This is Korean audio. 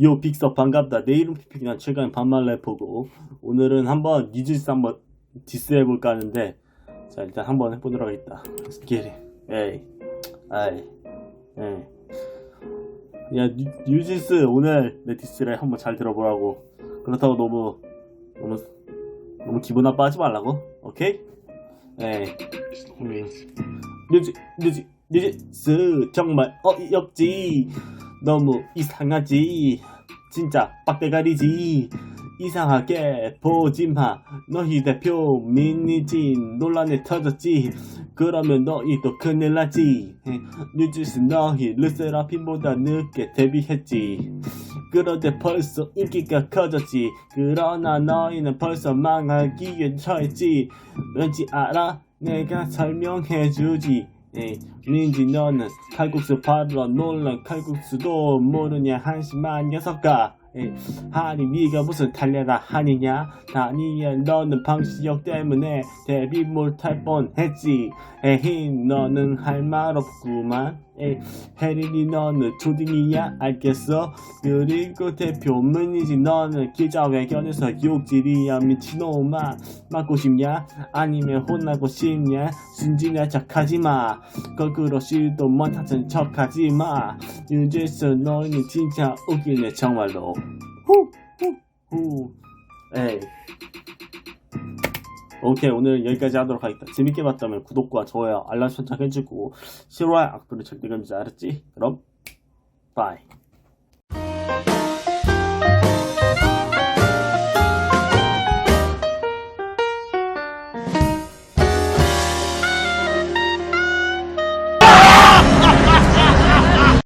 요 빅서 반갑다. 내 이름 피픽이란 최강의 반말 래퍼고. 오늘은 한번 뉴진스 한번 디스 해볼까 하는데 자 일단 한번 해보도록 하겠다. It. 에이. 아이. 에이 야 뉴, 뉴진스 오늘 내 디스를 한번 잘 들어보라고. 그렇다고 너무 너무 너무 기분 나빠하지 말라고? 오케이? 에이 음. 뉴지 뉴지 뉴진스 정말 어이없지 너무 이상하지. 진짜 빡대가리지. 이상하게 보지마. 너희 대표 민니진 논란에 터졌지. 그러면 너희도 큰일 나지. 뉴진스 너희 르세라핌보다 늦게 데뷔했지. 그런데 벌써 인기가 커졌지. 그러나 너희는 벌써 망하기에 처했지. 왠지 알아? 내가 설명해주지. 에이, 민지 너는 칼국수 팔으러 놀란 칼국수도 모르냐? 한심한 녀석아. 에이, 아니 네가 무슨 달려라 하니냐? 다니엘 너는 방시혁 때문에 데뷔 못할 뻔했지. 에히 너는 할 말 없구만. 에이, 혜린이 너는 초딩이야? 알겠어? 그리고 대표 문이지. 너는 기자회견에서 욕질이야 미친놈아. 맞고 싶냐? 아니면 혼나고 싶냐? 순진한 척하지마. 거꾸로 시도 못 하는 척하지마. 윤재수 너는 진짜 웃기네 정말로. 후후후. 에이. 오케이 오늘 여기까지 하도록 하겠다. 재밌게 봤다면 구독과 좋아요 알람 설정 해주고 싫어할 악플을 절대 금지 알았지? 그럼 바이